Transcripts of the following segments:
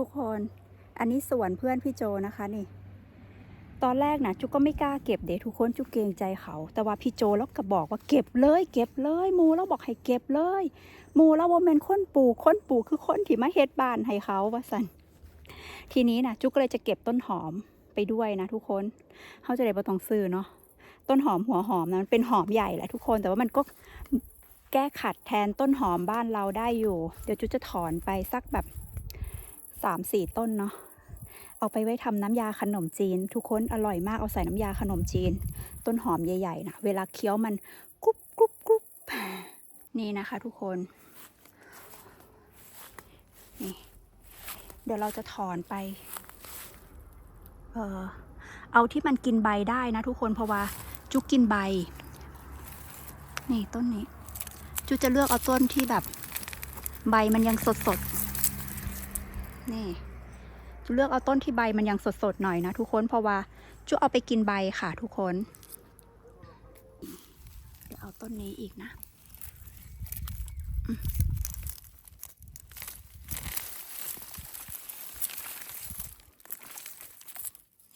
ทุกคน อันนี้สวนเพื่อนพี่โจนะคะนี่ ตอนแรกนะจุกก็ไม่กล้าเก็บเด็ทุกคนจุกเกรงใจเขา แต่ว่าพี่โจแล้วก็บอกว่าเก็บเลย เก็บเลยมูแล้วบอกให้เก็บเลยมูแล้วว่าเป็นคนปลูกคนปลูกคือคนที่มาเฮ็ดบ้านให้เขาว่าสันทีนี้นะจุกก็เลยจะเก็บต้นหอมไปด้วยนะทุกคนเขาจะได้บ่ต้องซื้อเนาะต้นหอมหัวหอมนะมันเป็นหอมใหญ่แหละทุกคนแต่ว่ามันก็แก้ขัดแทนต้นหอมบ้านเราได้อยู่ เดี๋ยวจุกจะถอนไปสักแบบ สามสี่ต้นเนาะเอาไปไว้ทำน้ำยาขนมจีน ทุกคนอร่อยมากเอาใส่น้ำยาขนมจีน ต้นหอมใหญ่ๆนะเวลาเคี้ยวมันกรุบกรุบกรุบนี่นะคะ ทุกคนนี่เดี๋ยวเราจะถอนไป เออเอาที่มันกินใบได้นะ ทุกคนเพราะว่าจุกกินใบ นี่ต้นนี้ จุกจะเลือกเอาต้นที่แบบ ใบมันยังสดๆ นี่เลือกเอาต้นที่ใบมันยังสดๆหน่อยนะทุกคนเพราะว่าจุเอาไปกินใบค่ะ ทุกคนเดี๋ยวเอาต้นนี้อีกนะ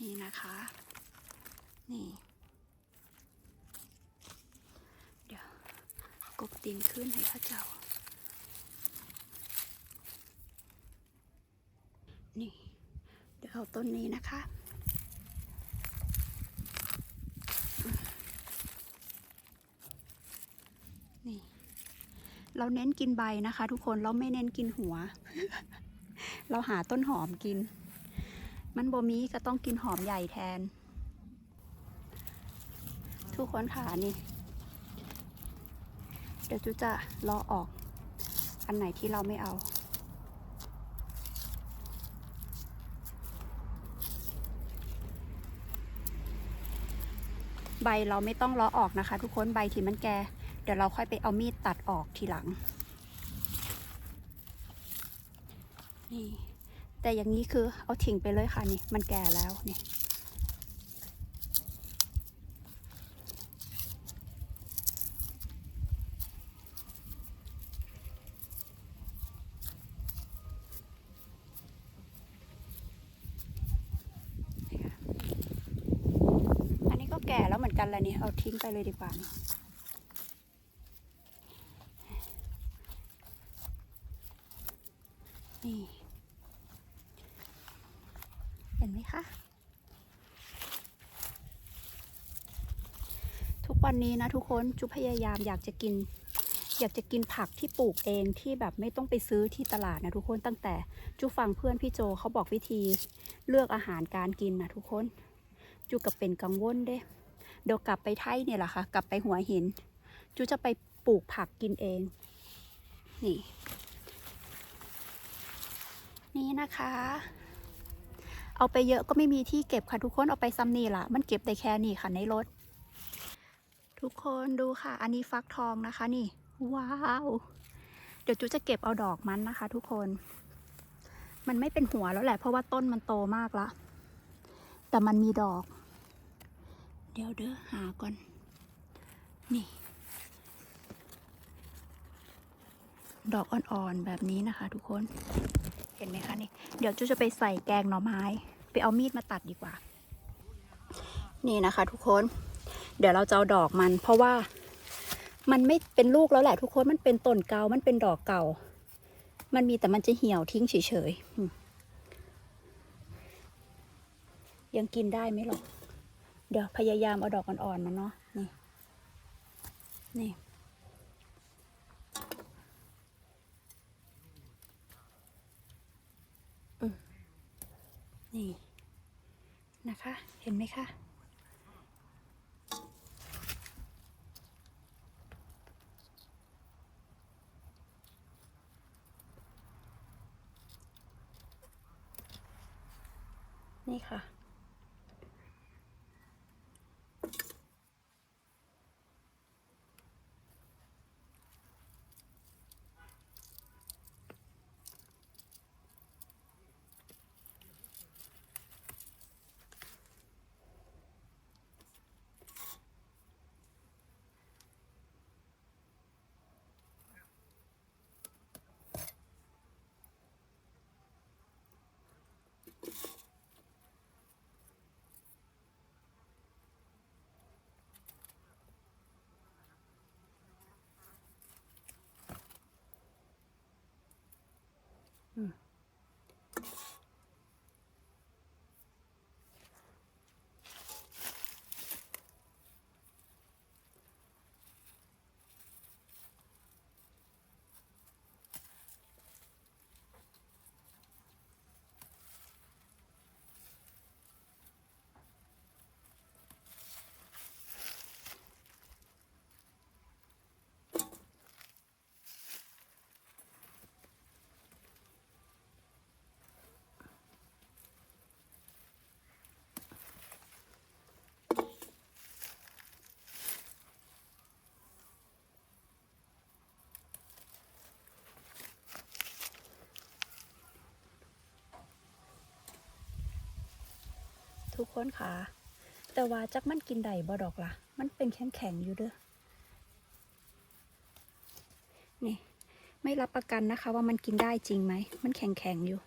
นี่นะคะ นี่เดี๋ยวกบตีนขึ้นให้ข้าเจ้า นี่ เดี๋ยวเอาต้นนี้นะคะ นี่ เราเน้นกินใบนะคะ ทุกคนเราไม่เน้นกินหัว เราหาต้นหอมกิน มันบ่มีก็ต้องกินหอมใหญ่แทน ทุกคนขานี่ เดี๋ยวจูจะรอออกอันไหนที่เราไม่เอา ใบเราไม่ต้องล้อออกนะคะ ทุกคนใบที่มันแก่เดี๋ยวเราค่อยไปเอามีดตัดออกทีหลัง นี่ แต่อย่างนี้คือเอาทิ้งไปเลยค่ะนี่ มันแก่แล้วนี่ แก่แล้วเหมือนกันแหละนี่เอาทิ้งไปเลยดีกว่านี่นี่เห็นไหมคะ ทุกวันนี้นะทุกคนจุพยายามอยากจะกิน อยากจะกินผักที่ปลูกเองที่แบบไม่ต้องไปซื้อที่ตลาดนะทุกคนตั้งแต่จุฟังเพื่อนพี่โจเขาบอกวิธีเลือกอาหารการกินนะทุกคน จูกับเป็นกังวลเด้เดี๋ยวกลับไปไทยเนี่ยแหละค่ะ กลับไปหัวหิน จูจะไปปลูกผักกินเอง นี่ นี่นะคะ เอาไปเยอะก็ไม่มีที่เก็บค่ะทุกคน เอาไปซ้ำนี่ล่ะมันเก็บได้แค่นี้ค่ะในรถ ทุกคนดูค่ะ อันนี้ฟักทองนะคะ นี่ ว้าว เดี๋ยวจูจะเก็บเอาดอกมันนะคะ ทุกคน มันไม่เป็นหัวแล้วแหละ เพราะว่าต้นมันโตมากละ แต่มันมีดอก เดี๋ยวเด้อหาก่อน นี่ ดอกอ่อนๆแบบนี้นะคะทุกคน เห็นไหมคะนี่ เดี๋ยวจูจะไปใส่แกงหน่อไม้ ไปเอามีดมาตัดดีกว่า นี่นะคะทุกคน เดี๋ยวเราจะเอาดอกมัน เพราะว่ามันไม่เป็นลูกแล้วแหละทุกคน มันเป็นต้นเกามันเป็นดอกเก่า มันมีแต่มันจะเหี่ยวทิ้งเฉยๆ ยังกินได้ไหมหรอ เดี๋ยวพยายามเอาดอกอ่อนๆมาเนาะนี่นี่นี่นะคะ เห็นไหมคะนี่ค่ะ ทุกคนค่ะ แต่ว่าจักมันกินได้บ่ดอกล่ะ มันเป็นแข็งแข็งอยู่เด้อนี่ ไม่รับประกันนะคะว่ามันกินได้จริงไหม มันแข็งแข็งอยู่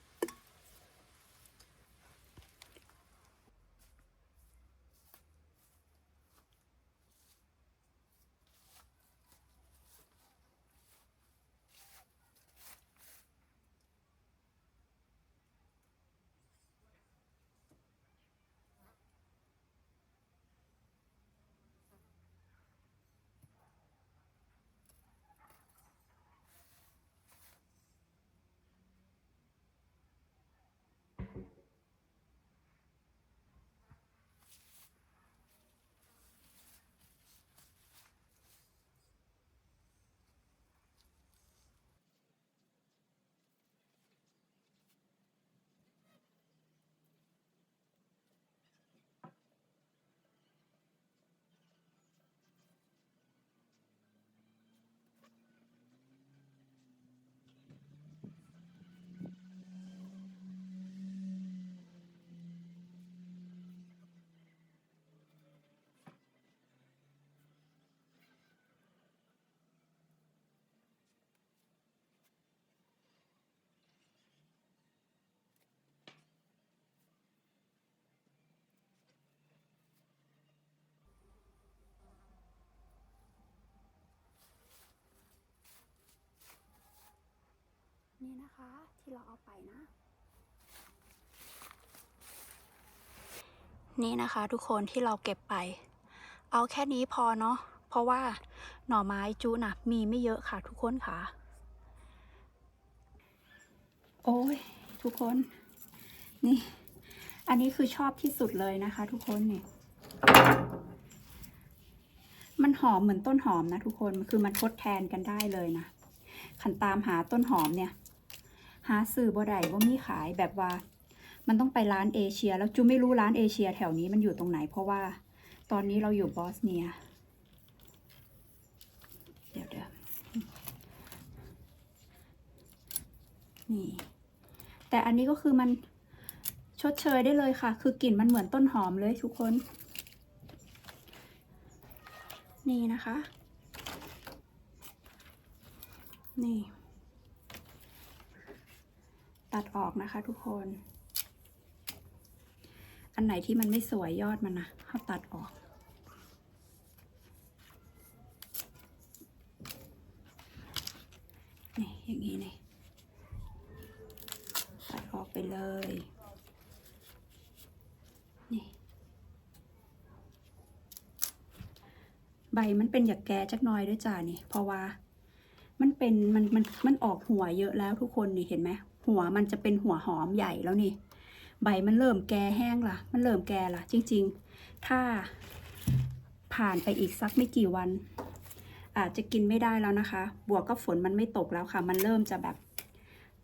นี่นะคะที่เราเอาไปนะ นี่นะคะทุกคนที่เราเก็บไป เอาแค่นี้พอเนาะเพราะว่าหน่อไม้จุนะมีไม่เยอะค่ะทุกคนค่ะ โอ้ยทุกคน นี่ อันนี้คือชอบที่สุดเลยนะคะ ทุกคนเนี่ยมันหอมเหมือนต้นหอมนะทุกคน คือมันทดแทนกันได้เลยนะ ขันตามหาต้นหอมเนี่ย หาซื้อบ่ได้ว่ามีขายแบบว่า มันต้องไปร้านเอเชีย แล้วจูไม่รู้ร้านเอเชียแถวนี้มันอยู่ตรงไหน เพราะว่าตอนนี้เราอยู่บอสเนีย เดี๋ยวเดี๋ยวนี่ แต่อันนี้ก็คือมันชดเชยได้เลยค่ะ คือกลิ่นมันเหมือนต้นหอมเลยทุกคน นี่นะคะ นี่ ตัดออกนะคะทุกคน อันไหนที่มันไม่สวยยอดมันนะเขาตัดออกนี่อย่างนี้นี่ตัดออกไปเลยนี่ใบมันเป็นอยากแกจักหน้อยด้วยจ้านี่เพราะว่ามันเป็นมันมันมันออกหัวเยอะแล้วทุกคนนี่เห็นไหม หัวมันจะเป็นหัวหอมใหญ่แล้วนี่ ใบมันเริ่มแก่แห้งละมันเริ่มแก่ละจริง ๆ ถ้าผ่านไปอีกสักไม่กี่วัน อาจจะกินไม่ได้แล้วนะคะ บวกกับฝนมันไม่ตกแล้วค่ะ มันเริ่มจะแบบ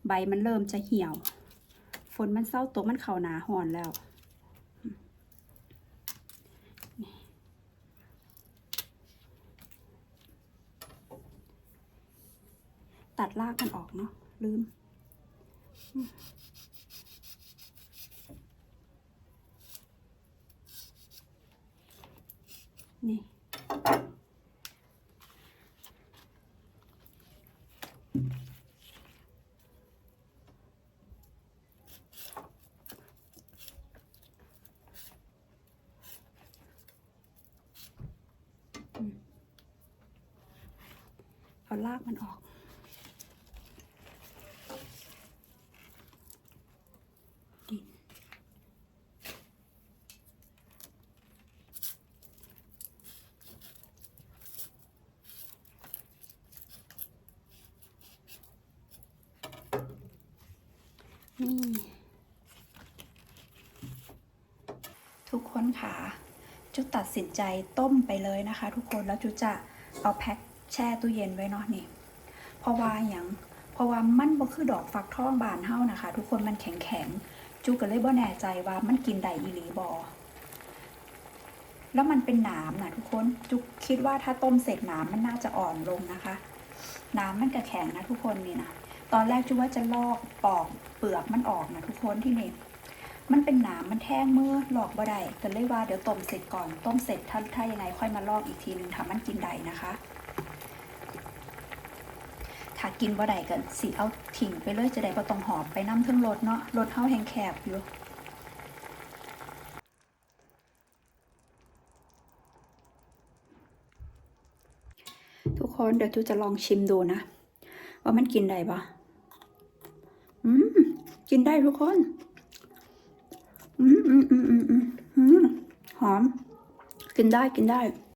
ใบมันเริ่มจะเหี่ยว ฝนมันเศร้าตกมันเข่าหนาหอนแล้วตัดรากมันออกเนาะลืม นี่ เอาลากมันออก ดินนี่ ทุกคนค่ะจุตัดสินใจต้มไปเลยนะคะ ทุกคนแล้วจุจะเอาแพ็คแช่ตู้เย็นไว้เนาะนี่เพราะว่าอย่างเพราะว่ามันบ่คือดอกฟักทองบานเฮานะคะ ทุกคนมันแข็งแข็งๆจุก็เลยบ่แน่ใจว่ามันกินได้อีหลีบอแล้วมันเป็นหนามนะทุกคนจุคิดว่าถ้าต้มเสร็จหนามมันน่าจะอ่อนลงนะคะหนามมันก็แข็งนะทุกคนนี่นะตอนแรกจุว่าจะลอกปอกเปลือกมันออกนะทุกคนที่นี่ มันเป็นหนามมันแท่งมือหลอกบ่ได้ก็เลยว่าเดี๋ยวต้มเสร็จก่อน ต้มเสร็จถ้าถ้ายังไงค่อยมาลอกอีกทีนึงถามันกินได้นะคะ ถ้ากินบ่ได้กันสิเอาทิ้งไปเลยจะได้บ่ต้องหอบไปน้ำเทิงรถเนาะรถเฮาแหงแคบอยู่ทุกคนเดี๋ยวจูจะลองชิมดูนะ ว่ามันกินได้ปะอืม กินได้ทุกคน อืมอืมอืมอืมหอม กินได้กินได้